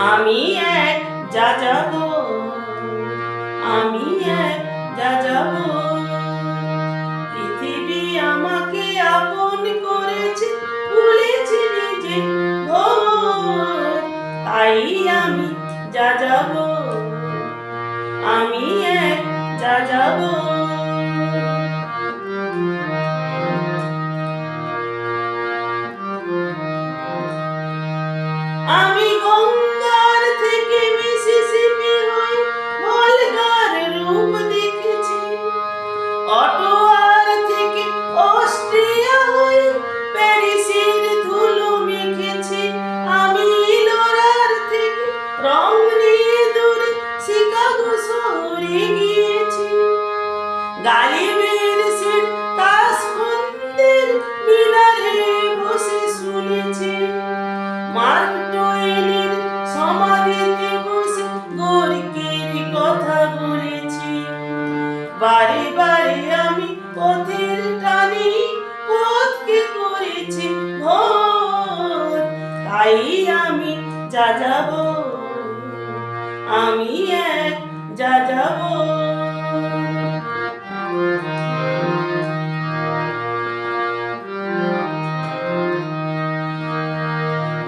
আমি এক যা যাব আমি এক যা যাব পৃথিবী আমাকে আপন করেছে, ভুলেছি নিজে তাই আমি যা যাব আমি এক যা যাব আমি রং নিয়ে দূরে শিকাগো শহরে গিয়েছি। গালিবের সিট তাসবন্দের মিনারে বসে শুনেছি। মার্ক টোয়েনের সমাধিতে বসে গোরকির কথা বলেছি। বারে বারে আমি পথের টানি পথকে করেছি ভোর। তাই আমি যা যাব। আমি এক যা যাব।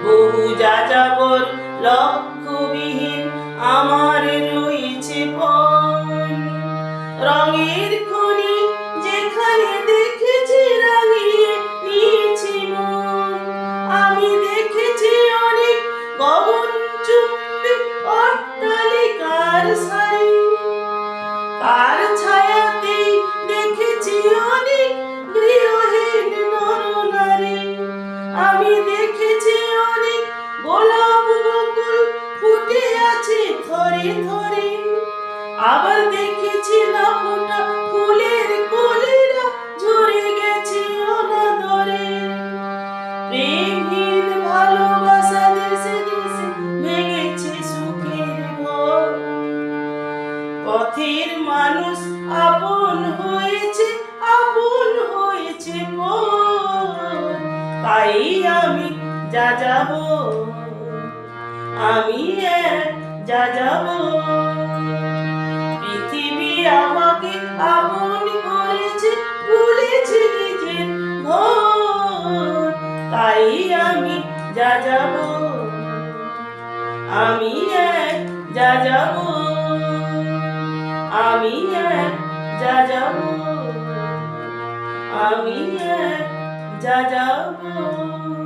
বহু যা যাবর লক্ষ্যবিহীন আমার গোলাপ ফুটে আছে থরে থরে। আবার দেখেছি না ফোটা ফুলের কলিরা ঝরে গেছে অনাদরে। প্রেমহীন ভালোবাসা দেশে দেশে ভেঙেছে সুখের ঘর পথের মানুষ আপন হয়েছে আপন হয়েছে তাই আমি যা যাব, আমি এক যা যাব। পৃথিবী আমাকে আপন করেছে, ভুলেছে নিজের তাই আমি যা যাব, আমি এক যা যাব। আমি এক যা যাব, আমি এক যা যাব।